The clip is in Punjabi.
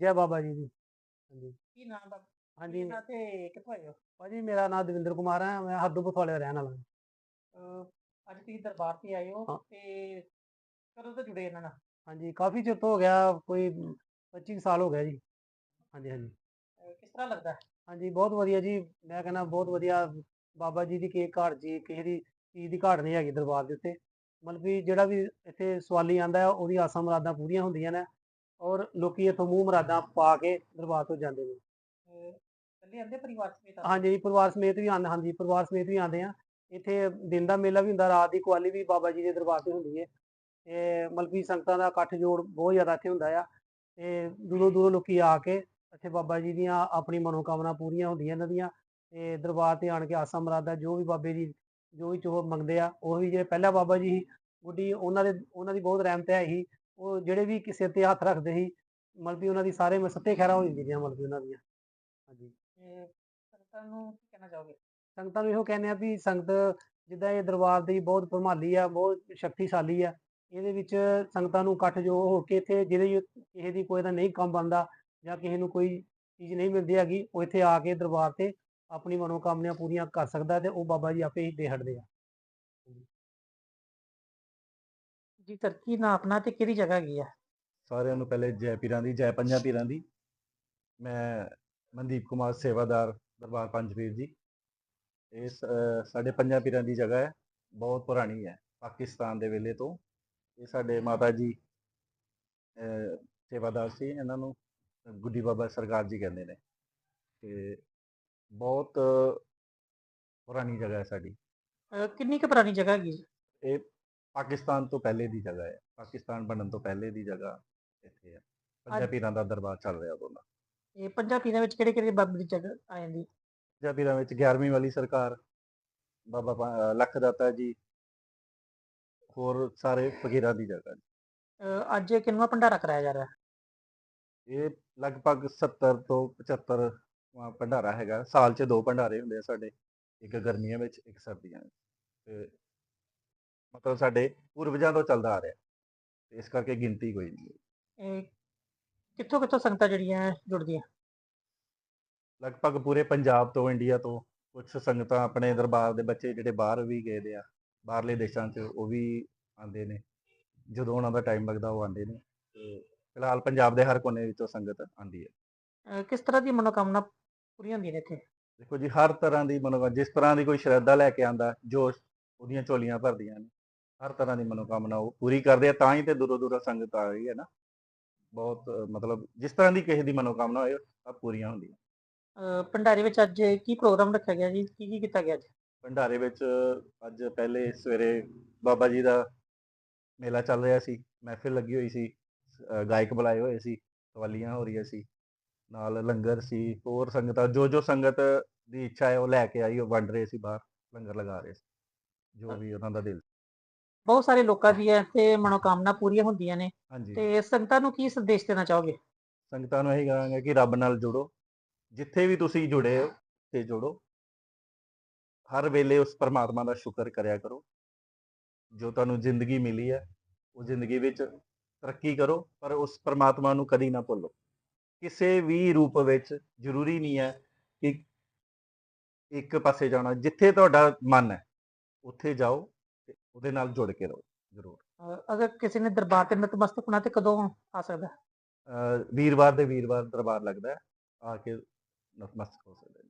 ਜੈ ਬਾਬਾ ਜੀ ਦੀ। ਹਾਂਜੀ। ਕੀ ਨਾਮ ਦਾ ਹਾਂਜੀ। ਨਾ ਤੇ ਕਿੱਥੋਂ ਆਏ ਹੋ? ਭਾਜੀ ਮੇਰਾ ਨਾਮ ਦਵਿੰਦਰ ਕੁਮਾਰ ਹੈ ਮੈਂ ਹਰਦੂ ਪਥਵਾਲੇ ਦਾ ਰਹਿਣ ਵਾਲਾ ਹਾਂ। ਅਹ ਅੱਜ ਤੁਸੀਂ ਦਰਬਾਰ ਤੇ ਆਏ ਹੋ ਹਾਂ। ਤੇ ਕਦੋਂ ਤੋਂ ਜੁੜੇ ਇਹਨਾਂ ਨਾਲ? ਹਾਂਜੀ ਕਾਫੀ ਚਿਰ ਤੋਂ ਹੋ ਗਿਆ ਕੋਈ 25 ਕੁ ਸਾਲ ਹੋ ਗਿਆ ਜੀ। ਹਾਂਜੀ ਹਾਂਜੀ। ਅਹ ਕਿਸ ਤਰ੍ਹਾਂ ਲੱਗਦਾ? ਹੈ? ਹਾਂਜੀ ਬਹੁਤ ਵਧੀਆ ਜੀ। ਮੈਂ ਕਹਿੰਦਾ ਬਹੁਤ ਵਧੀਆ ਬਾਬਾ ਜੀ ਦੀ ਕਿਸੇ ਘਾਟ ਜੀ ਕਿਸੇ ਦੀ ਚੀਜ਼ ਦੀ ਘਾਟ ਨਹੀਂ ਹੈਗੀ ਦਰਬਾਰ ਦੇ ਉੱਤੇ। ਮਤਲਬ ਵੀ ਜਿਹੜਾ ਵੀ ਇੱਥੇ ਸਵਾਲੀ ਆਂਦਾ ਉਹਦੀ ਆਸਾਂ ਮੁਰਾਦਾਂ ਪੂਰੀਆਂ ਹੁੰਦੀਆਂ ਨੇ। ਔਰ ਲੋਕੀ ਇੱਥੋਂ ਮੂੰਹ ਮੁਰਾਦਾਂ ਪਾ ਕੇ ਦਰਬਾਰ ਤੋਂ ਜਾਂਦੇ ਨੇ। ਆਂਦੇ ਪਰਿਵਾਰ ਸਮੇਤ? ਹਾਂਜੀ ਪਰਿਵਾਰ ਸਮੇਤ ਵੀ ਆਉਂਦੇ ਹਾਂਜੀ ਪਰਿਵਾਰ ਸਮੇਤ ਵੀ ਆਉਂਦੇ ਆ। ਇੱਥੇ ਦਿਨ ਦਾ ਮੇਲਾ ਵੀ ਹੁੰਦਾ ਰਾਤ ਦੀ ਕੁਆਲੀ ਵੀ ਬਾਬਾ ਜੀ ਦੇ ਦਰਬਾਰ ਤੇ ਹੁੰਦੀ ਹੈ ਤੇ ਮਤਲਬ ਕਿ ਸੰਗਤਾਂ ਦਾ ਇਕੱਠ ਜੋੜ ਬਹੁਤ ਜ਼ਿਆਦਾ ਇੱਥੇ ਹੁੰਦਾ ਆ। ਤੇ ਦੂਰੋਂ ਦੂਰੋਂ ਲੋਕੀ ਆ ਕੇ ਇੱਥੇ ਬਾਬਾ ਜੀ ਦੀਆਂ ਆਪਣੀ ਮਨੋਕਾਮਨਾ ਪੂਰੀਆਂ ਹੁੰਦੀਆਂ ਇਹਨਾਂ ਦੀਆਂ। ਤੇ ਦਰਬਾਰ ਤੇ ਆਣ ਕੇ ਆਸਾਂ ਮੁਰਾਦਾਂ ਜੋ ਵੀ ਬਾਬੇ ਦੀ ਜੋ ਵੀ ਚੋਹ ਮੰਗਦੇ ਆ ਉਹ ਵੀ ਜਿਹੜੇ ਪਹਿਲਾ ਬਾਬਾ ਜੀ ਗੁੱਡੀ ਉਹਨਾਂ ਦੇ ਉਹਨਾਂ ਦੀ ਬਹੁਤ ਰਹਿਮਤ ਹੈ ਸੀ ਉਹ ਜਿਹੜੇ ਵੀ ਕਿਸੇ ਤੇ ਹੱਥ ਰੱਖਦੇ ਸੀ ਮਤਲਬ ਕਿ ਉਹਨਾਂ ਦੀ ਸਾਰੇ ਮਸੱਤੇ ਖੈਰਾ ਹੋ ਜਾਂਦੀਆਂ ਮਤਲਬ ਕਿ ਉਹਨਾਂ ਦੀਆਂ। ਹਾਂਜੀ। ਤੇ ਸੰਗਤਾਂ ਨੂੰ ਕੀ ਕਹਿਣਾ ਚਾਹੋਗੇ? ਸੰਗਤਾਂ ਨੂੰ ਇਹੋ ਕਹਿੰਦੇ ਆ ਵੀ ਸੰਗਤ ਜਿੱਦਾਂ ਇਹ ਦਰਬਾਰ ਦੀ ਬਹੁਤ ਪ੍ਰਮਾਲੀ ਆ ਬਹੁਤ ਸ਼ਕਤੀਸ਼ਾਲੀ ਆ ਇਹਦੇ ਵਿੱਚ ਸੰਗਤਾਂ ਨੂੰ ਇਕੱਠ ਜੋ ਹੋ ਕੇ ਇੱਥੇ ਜਿਹਦੇ ਕਿਸੇ ਦੀ ਕੋਈ ਦਾ ਨਹੀਂ ਕੰਮ ਬਣਦਾ ਜਾਂ ਕਿਸੇ ਨੂੰ ਕੋਈ ਚੀਜ਼ ਨਹੀਂ ਮਿਲਦੀ ਹੈਗੀ ਉਹ ਇੱਥੇ ਆ ਕੇ ਦਰਬਾਰ ਤੇ ਆਪਣੀ ਮਨੋਕਾਮਨਾ ਪੂਰੀਆਂ ਕਰ ਸਕਦਾ ਤੇ ਉਹ ਬਾਬਾ ਜੀ ਆਪੇ ਹੀ ਦੇ ਹਟਦੇ ਆ। ਜੀ ਸਰ ਕੀ ਨਾਮ ਆਪਣਾ ਤੇ ਕਿਹੜੀ ਜਗ੍ਹਾ ਆ? ਸਾਰਿਆਂ ਨੂੰ ਪਹਿਲੇ ਜੈ ਪੀਰਾਂ ਦੀ ਜੈ ਪੰਜਾਂ ਪੀਰਾਂ ਦੀ। ਮੈਂ ਮਨਦੀਪ ਕੁਮਾਰ ਸੇਵਾਦਾਰ ਦਰਬਾਰ ਪੰਜ ਪੀਰ ਜੀ। ਇਹ ਸ- ਸਾਡੇ ਪੰਜਾਂ ਪੀਰਾਂ ਦੀ ਜਗ੍ਹਾ ਹੈ। ਬਹੁਤ ਪੁਰਾਣੀ ਹੈ ਪਾਕਿਸਤਾਨ ਦੇ ਵੇਲੇ ਤੋਂ। ਇਹ ਸਾਡੇ ਮਾਤਾ ਜੀ ਅਹ ਸੇਵਾਦਾਰ ਸੀ ਇਹਨਾਂ ਨੂੰ ਗੁੱਡੀ ਬਾਬਾ ਸਰਕਾਰ ਜੀ ਕਹਿੰਦੇ ਨੇ। ਤੇ ਬਹੁਤ ਪੁਰਾਣੀ ਜਗ੍ਹਾ ਹੈ ਸਾਡੀ। ਅਹ ਕਿੰਨੀ ਕੁ ਪੁਰਾਣੀ ਜਗ੍ਹਾ ਜੀ? ਇਹ ਪਾਕਿਸਤਾਨ ਤੋਂ ਪਹਿਲੇ ਦੀ ਜਗ੍ਹਾ ਹੈ। ਪਾਕਿਸਤਾਨ ਬਣਨ ਤੋਂ ਪਹਿਲੇ ਦੀ ਜਗ੍ਹਾ ਇੱਥੇ ਹੈ। ਪੰਜਾਂ ਪੀਰਾਂ ਦਾ ਦਰਬਾਰ ਚੱਲ ਰਿਹਾ ਉਦੋਂ ਦਾ। ਇਹ ਪੰਜਾਬ ਪੀਰਾਂ ਵਿੱਚ ਕਿਹੜੇ ਕਿਹੜੇ ਬਾਬੇ ਦੀ ਜਗ੍ਹਾ ਆ ਜਾਂਦੀ? ਪੰਜਾਂ ਪੀਰਾਂ ਵਿੱਚ 11ਵੀਂ ਵਾਲੀ ਸਰਕਾਰ ਬਾਬਾ ਪਾ- ਅਹ ਲੱਖ ਦਾਤਾ ਜੀ ਹੋਰ ਸਾਰੇ ਫਕੀਰਾਂ ਦੀ ਜਗ੍ਹਾ ਜੀ। ਅਹ ਅੱਜ ਕਿੰਨਵਾਂ ਭੰਡਾਰਾ ਕਰਾਇਆ ਜਾ ਰਿਹਾ? ਹੈ? ਇਹ ਲਗਭਗ 70 ਤੋਂ 75 ਵਾਂ ਭੰਡਾਰਾ ਹੈਗਾ। ਸਾਲ 'ਚ ਦੋ ਭੰਡਾਰੇ ਹੁੰਦੇ ਆ ਸਾਡੇ ਇੱਕ ਗਰਮੀਆਂ ਵਿੱਚ ਇੱਕ ਸਰਦੀਆਂ ਵਿੱਚ। ਤੇ ਮਤਲਬ ਸਾਡੇ ਪੂਰਵਜਾਂ ਤੋਂ ਚੱਲਦਾ ਆ ਰਿਹਾ। ਤੇ ਇਸ ਕਰਕੇ ਗਿਣਤੀ ਕੋਈ ਨਹੀਂ। ਇਹ ਕਿੱਥੋਂ ਕਿੱਥੋਂ ਸੰਗਤਾਂ ਜਿਹੜੀਆਂ ਜੁੜਦੀਆਂ? ਲਗਭਗ ਪੂਰੇ ਪੰਜਾਬ ਤੋਂ ਇੰਡੀਆ ਤੋਂ ਕੁਝ ਸੰਗਤਾਂ ਆਪਣੇ ਦਰਬਾਰ ਦੇ ਬੱਚੇ ਜਿਹੜੇ ਬਾਹਰ ਵੀ ਗਏ ਦੇ ਆ ਬਾਹਰਲੇ ਦੇਸ਼ਾਂ 'ਚ ਉਹ ਵੀ ਆਉਂਦੇ ਨੇ। ਜਦੋਂ ਉਹਨਾਂ ਦਾ ਟਾਈਮ ਲੱਗਦਾ ਉਹ ਆਉਂਦੇ ਨੇ। ਤੇ ਫਿਲਹਾਲ ਪੰਜਾਬ ਦੇ ਹਰ ਕੋਨੇ ਵਿੱਚੋਂ ਸੰਗਤ ਆਉਂਦੀ ਹੈ। ਕਿਸ ਤਰ੍ਹਾਂ ਦੀ ਮਨੋਕਾਮਨਾ ਪੂਰੀਆਂ ਹੁੰਦੀਆਂ ਨੇ ਇੱਥੇ? ਦੇਖੋ ਜੀ ਹਰ ਤਰ੍ਹਾਂ ਦੀ ਮਨੋਕਾ ਜਿਸ ਤਰ੍ਹਾਂ ਦੀ ਕੋਈ ਸ਼ਰਧਾ ਲੈ ਕੇ ਆਂਦਾ ਜੋ ਉਹਦੀਆਂ ਝੋਲੀਆਂ ਭਰਦੀਆਂ ਨੇ। ਹਰ ਤਰ੍ਹਾਂ ਦੀ ਮਨੋਕਾਮਨਾ ਉਹ ਪੂਰੀ ਕਰਦੇ ਆ ਤਾਂ ਹੀ ਤੇ ਦੂਰੋਂ ਦੂਰੋਂ ਸੰਗਤ ਆ ਰਹੀ ਹੈ ਨਾ। ਬਹੁਤ ਮਤਲਬ ਜਿਸ ਤਰ੍ਹਾਂ ਦੀ ਕਿਸੇ ਦੀ ਮਨੋਕਾਮਨਾ ਹੋਏ ਸਭ ਪੂਰੀਆਂ ਹੁੰਦੀਆਂ। ਭੰਡਾਰੇ ਵਿੱਚ ਅੱਜ ਕੀ ਪ੍ਰੋਗਰਾਮ ਰੱਖਿਆ ਗਿਆ ਜੀ? ਕੀ ਕੀ ਕੀਤਾ ਗਿਆ ਅੱਜ? ਭੰਡਾਰੇ ਵਿੱਚ ਅੱਜ ਪਹਿਲੇ ਸਵੇਰੇ ਬਾਬਾ ਜੀ ਦਾ ਮੇਲਾ ਚੱਲ ਰਿਹਾ ਸੀ ਮਹਿਫਿਲ ਲੱਗੀ ਹੋਈ ਸੀ ਗਾਇਕ ਬੁਲਾਏ ਹੋਏ ਸੀ ਕਵਾਲੀਆਂ ਹੋ ਰਹੀਆਂ ਸੀ ਨਾਲ ਲੰਗਰ ਸੀ ਹੋਰ ਸੰਗਤਾਂ ਜੋ ਜੋ ਸੰਗਤ ਦੀ ਇੱਛਾ ਹੈ ਉਹ ਲੈ ਕੇ ਆਈ ਉਹ ਵੰਡ ਰਹੇ ਸੀ ਬਾਹਰ ਲੰਗਰ ਲਗਾ ਰਹੇ ਸੀ ਜੋ ਵੀ ਉਹਨਾਂ ਦਾ ਦਿਲ ਬਹੁਤ ਸਾਰੇ ਲੋਕਾਂ ਦੀਆਂ ਤੇ ਮਨੋਕਾਮਨਾ ਪੂਰੀਆਂ ਹੁੰਦੀਆਂ ਨੇ। ਹਾਂਜੀ। ਤੇ ਸੰਗਤਾਂ ਨੂੰ ਕੀ ਸੰਦੇਸ਼ ਦੇਣਾ ਚਾਹੋਗੇ? ਸੰਗਤਾਂ ਨੂੰ ਇਹੀ ਕਹਾਂਗੇ ਕਿ ਰੱਬ ਨਾਲ ਜੁੜੋ। ਜਿੱਥੇ ਵੀ ਤੁਸੀਂ ਜੁੜੇ ਹੋ ਤੇ ਜੁੜੋ। ਹਰ ਵੇਲੇ ਉਸ ਪਰਮਾਤਮਾ ਦਾ ਸ਼ੁਕਰ ਕਰਿਆ ਕਰੋ। ਜੋ ਤੁਹਾਨੂੰ ਜ਼ਿੰਦਗੀ ਮਿਲੀ ਹੈ ਉਹ ਜ਼ਿੰਦਗੀ ਵਿੱਚ ਤਰੱਕੀ ਕਰੋ ਪਰ ਉਸ ਪਰਮਾਤਮਾ ਨੂੰ ਕਦੀ ਨਾ ਭੁੱਲੋ। ਕਿਸੇ ਵੀ ਰੂਪ ਵਿੱਚ ਜ਼ਰੂਰੀ ਨਹੀਂ ਹੈ ਕਿ ਇੱਕ ਪਾਸੇ ਜਾਣਾ। ਜਿੱਥੇ ਤੁਹਾਡਾ ਮਨ ਹੈ ਉੱਥੇ ਜਾਓ। ਉਹਦੇ ਨਾਲ ਜੁੜ ਕੇ ਰਹੋ ਜ਼ਰੂਰ ਅਹ ਅਗਰ ਕਿਸੇ ਨੇ ਦਰਬਾਰ ਤੇ ਨਤਮਸਤਕ ਹੋਣਾ ਤੇ ਕਦੋਂ ਆ ਸਕਦਾ? ਅਹ ਵੀਰਵਾਰ ਦੇ ਵੀਰਵਾਰ ਦਰਬਾਰ ਲੱਗਦਾ ਹੈ ਆ ਕੇ ਨਤਮਸਤਕ ਹੋ ਸਕਦੇ ਨੇ